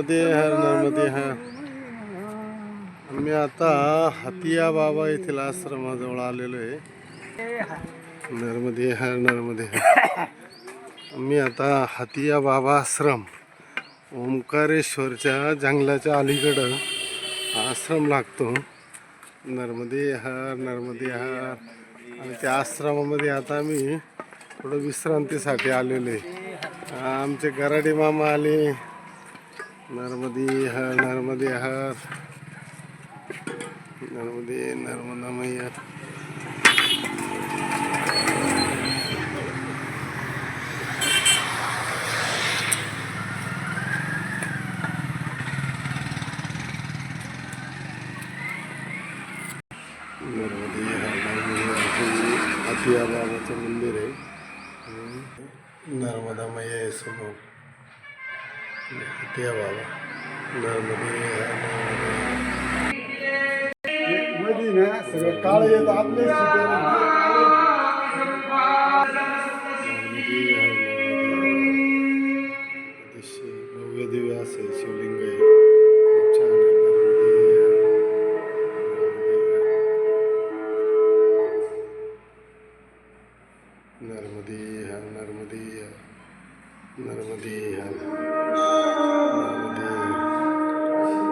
नर्मदे हर नर्मदे हर आम्ही आता हतिया बाबा येथील आश्रमाजवळ आलेलो आहे. नर्मदे हर नर्मदे हर आम्ही आता हतिया बाबा आश्रम ओंकारेश्वरच्या जंगलाच्या अलीकडं आश्रम लागतो. नर्मदे हर नर्मदे हर आणि त्या आश्रमामध्ये आता आम्ही थोडं विश्रांतीसाठी आलेलो आहे. आमचे गराडे मामा आले. नर्मदे हर नर्मदे हर। नर्मदे नर्मदा मैया। नर्मदे हर नर्मदे बाबाचं मंदिर आहे. नर्मदा मैया आहे समोर हातिया बाबा नर्मदे हर नर्मदे हर. मध्ये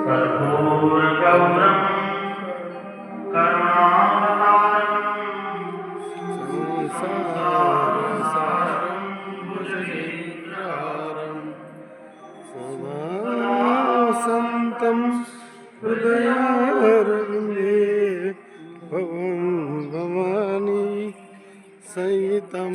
हर कर्पूरगौरं संसारसारं सदा सन्तं हृदयारविन्दे भवं भवानी सहितं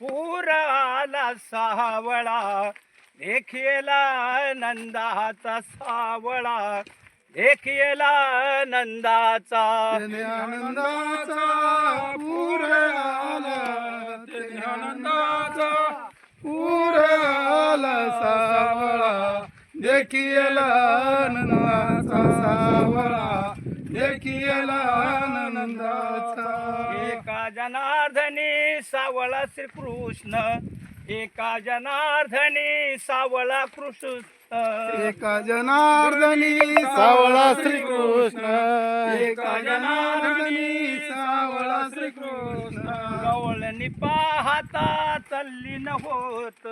पूर आला सावळा देखियला नंदाचा सावळा देखियला नंदाचा आनंदाचा पूर आला त्याने आनंदाचा पूर आला सावळा देखियला नंदाचा सावळा देखियला नंदाचा एका जनार्दनी सावळा श्रीकृष्ण. एका जनार्दनी सावळा कृष्ण. एका जनार्दनी सावळा श्रीकृष्ण. एका जनार्दनी सावळा श्रीकृष्ण. गवळणी पाहता तल्लीन होत.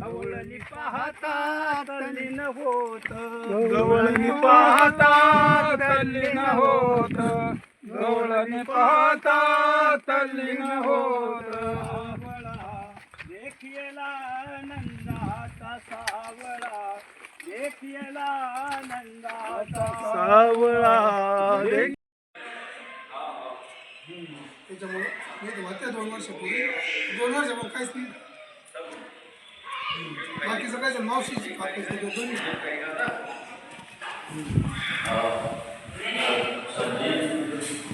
गवळणी पाहता तल्लीन होत. गवळणी पाहता तल्लीन होत. गवळणी पाहता तल्लीन होत. देखियला नंदाचा सावळा देखियला नंदाचा सावळा त्याच्यामुळं मी दोन वर्षापूर्वी दोन काहीच नाही. बाकीचं काय मावशीची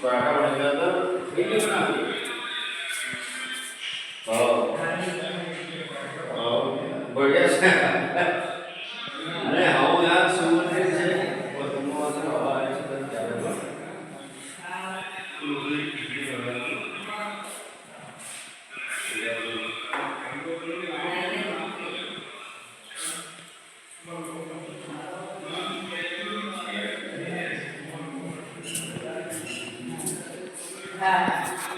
Where I have another হ্যাঁ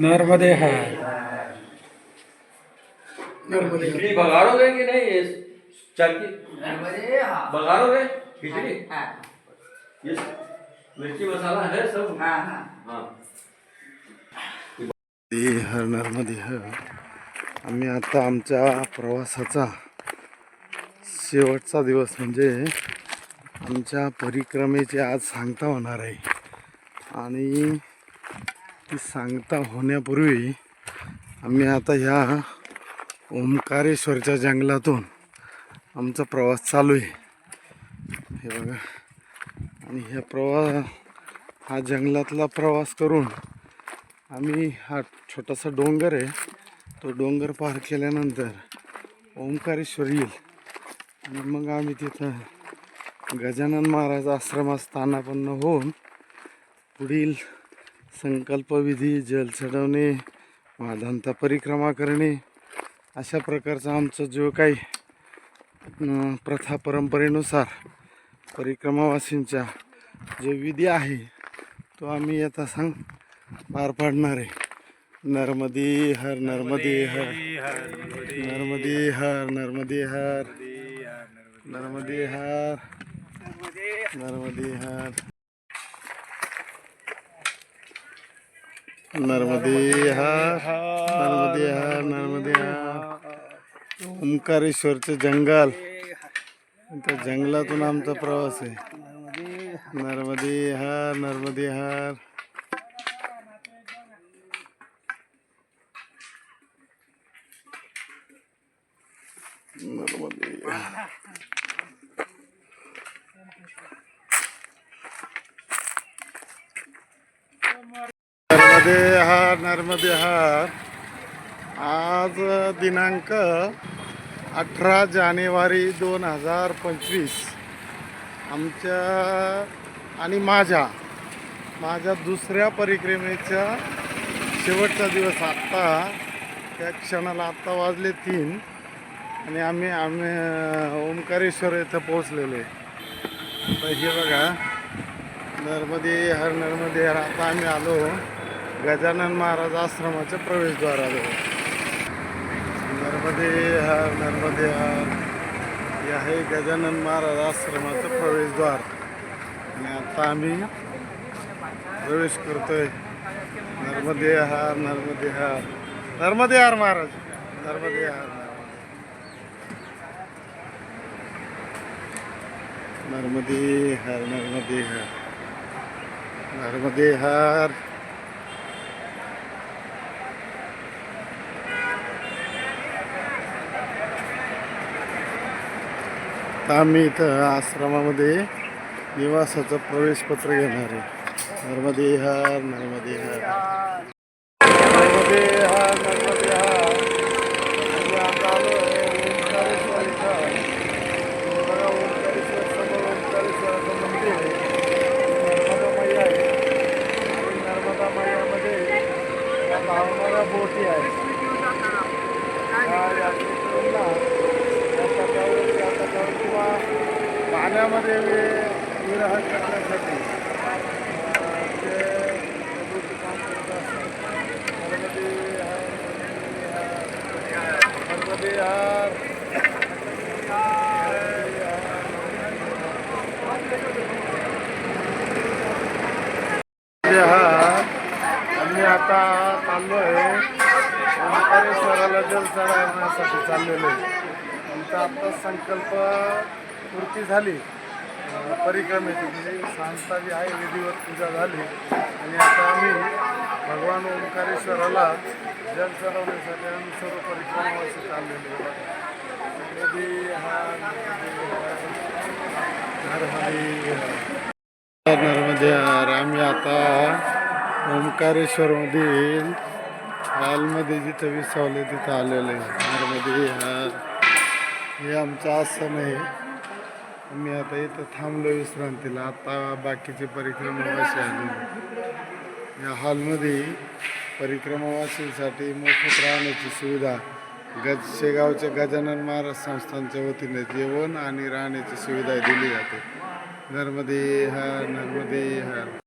नर्मदे हार नर्मदे हर नर्मदे खिचड़ी कि नहीं खिचड़ी? मिर्ची मसाला है सब? हाँ हर नर्मदे हर आम्ही आता आमच्या प्रवासाचा शेवटचा दिवस म्हणजे आमच्या परिक्रमेची आज सांगता होणार आहे. आणि ती सांगता होण्यापूर्वी आम्ही आता ह्या ओंकारेश्वरच्या जंगलातून आमचा प्रवास चालू आहे. हे बघा. आणि ह्या प्रवास हा जंगलातला प्रवास करून आम्ही हा छोटासा डोंगर आहे. तो डोंगर पार केल्यानंतर ओंकारेश्वर येईल. आणि मग आम्ही तिथं गजानन महाराज आश्रमात स्थानापन्न होऊन पुढील संकल्पविधी जल चढवणे माधंता परिक्रमा करणे अशा प्रकारचा आमचा जो काही प्रथा परंपरेनुसार परिक्रमावासींच्या जो विधी आहे तो आम्ही आता सांग पार पाडणार आहे. नर्मदी हर नर्मदे हर. नर्मदी हर नर्मदी हर. नर्मदी हर. नर्मदी हर. नर्मदे हा नर्मदे हा नर्मदे हा. ओंकारेश्वरचं जंगल. त्या जंगलातून आमचा प्रवास आहे. नर्मदे हर नर्मदे हर नर्मदे नर्मदे हार नर्मदे हार आज दिनांक अठरा जानेवारी दोन हजार पंचवीस. आमच्या आणि माझ्या माझ्या दुसऱ्या परिक्रमेचा शेवटचा दिवस आत्ता. त्या क्षणाला आत्ता वाजले तीन आणि आम्ही आम्ही ओंकारेश्वर येथं पोहोचलेलो आहे. तर हे बघा नर्मदे हर नर्मदे हर आता आम्ही आलो. गजानन महाराज आश्रमाच्या प्रवेशद्वार आलो नर्मदे हर नर्मदे हर. हे आहे गजानन महाराज आश्रमाचं प्रवेशद्वार. आणि आता आम्ही प्रवेश करतोय. नर्मदे हार नर्मदे हार. नर्मदे हार महाराज. नर्मदे हार नर्मदे हार नर्मदे हार. नर्मदे हार. आता आम्ही इथं आश्रमामध्ये निवासाचं प्रवेशपत्र घेणार आहे. नर्मदे नर्मदेहार नर्मदे हार नर्मदे हार आम्ही आता आलो आहे ओंकारेश्वर इथं. हे बघा ओंकारेश्वर समोर ओंकारेश्वराचं मंदिर आहे नर्मदा मैया आहे आणि नर्मदा मैयामध्ये या धावणाऱ्या बोटी आहेत या यात्रेकरूंना या तटावर या तटावर किंवा पाण्यामध्ये वि- विरह करण्यासाठी अं, ते बोटी काम करत असतात नर्मदे हार हार आम्ही आता चाललो आहे ओंकारेश्वराला जल चढवण्यासाठी चाललेलो आहे. आमचा आता संकल्प पूर्ती झाली. परिक्रमेची म्हणजे सांगता जी आहे विधिवत पूजा झाली. आणि आता आम्ही भगवान ओंकारेश्वराला जल चढवण्यासाठी आम्ही सर्व परिक्रमावासी चाललेलो चाललेले नदी हा नर्मदे नर्मदे आम्ही आता ओंकारेश्वरमधील हॉलमध्ये जिथं विसावले तिथं आलेलं. आहे नर्मदे हार हे आमचं आसन आहे. आता इथं थांबलो विश्रांतीला. आता बाकीचे परिक्रमावासी आले या हॉलमध्ये परिक्रमावासींसाठी मोफत राहण्याची सुविधा गज शेगावच्या गजानन महाराज संस्थांच्या वतीने जेवण आणि राहण्याची सुविधा दिली जाते. नर्मदे हर नर्मदे हर.